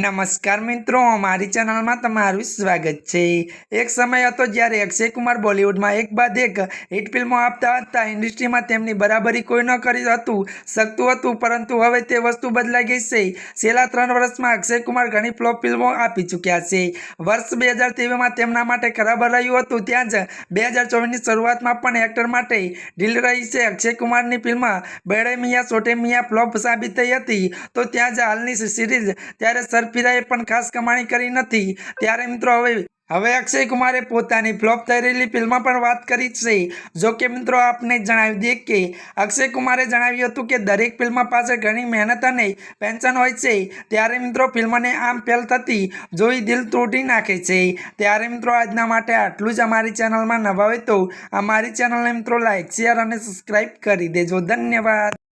નમસ્કાર મિત્રો, મારી ચેનલમાં તમારું સ્વાગત છે. એક સમય હતો જ્યારે અક્ષય કુમાર બોલિવૂડમાં એક બાદ એક હિટ ફિલ્મો આપતા હતા. ઇન્ડસ્ટ્રીમાં તેમની બરાબરી કોઈ ન કરી હતું, શકતું હતું, પરંતુ હવે તે વસ્તુ બદલાઈ ગઈ છે. છેલ્લા ત્રણ વર્ષમાં અક્ષય કુમાર ઘણી ફ્લોપ ફિલ્મો આપી ચૂક્યા છે. વર્ષ બે હજાર તેવીસમાં તેમના માટે ખરાબ રહ્યું હતું, ત્યાં જ બે હજાર ચોવીસની શરૂઆતમાં પણ એક્ટર માટે ઢીલ રહી છે. અક્ષય કુમારની ફિલ્મ બેડે મિયા સોટે મિયા ફ્લોપ સાબિત થઈ હતી. તો ત્યાં જ હાલની સિરીઝ ત્યારે સરફીરાએ પણ ખાસ કમાણી કરી નથી. ત્યારે મિત્રો હવે હવે અક્ષય કુમારે પોતાની ફ્લોપ થઈ રહેલી ફિલ્મમાં પણ વાત કરી છે. જો કે મિત્રો આપને જણાવી દઈએ કે અક્ષય કુમારે જણાવ્યું હતું કે દરેક ફિલ્મ પાસે ઘણી મહેનત અને પેન્શન હોય છે. ત્યારે મિત્રો ફિલ્મને આમ ફેલ થતી જોઈ દિલ તૂટી નાખે છે. ત્યારે મિત્રો આજના માટે આટલું જ અમારી ચેનલમાં નવા હોય તો અમારી ચેનલને મિત્રો લાઇક શેર અને સબસ્ક્રાઈબ કરી દેજો. ધન્યવાદ.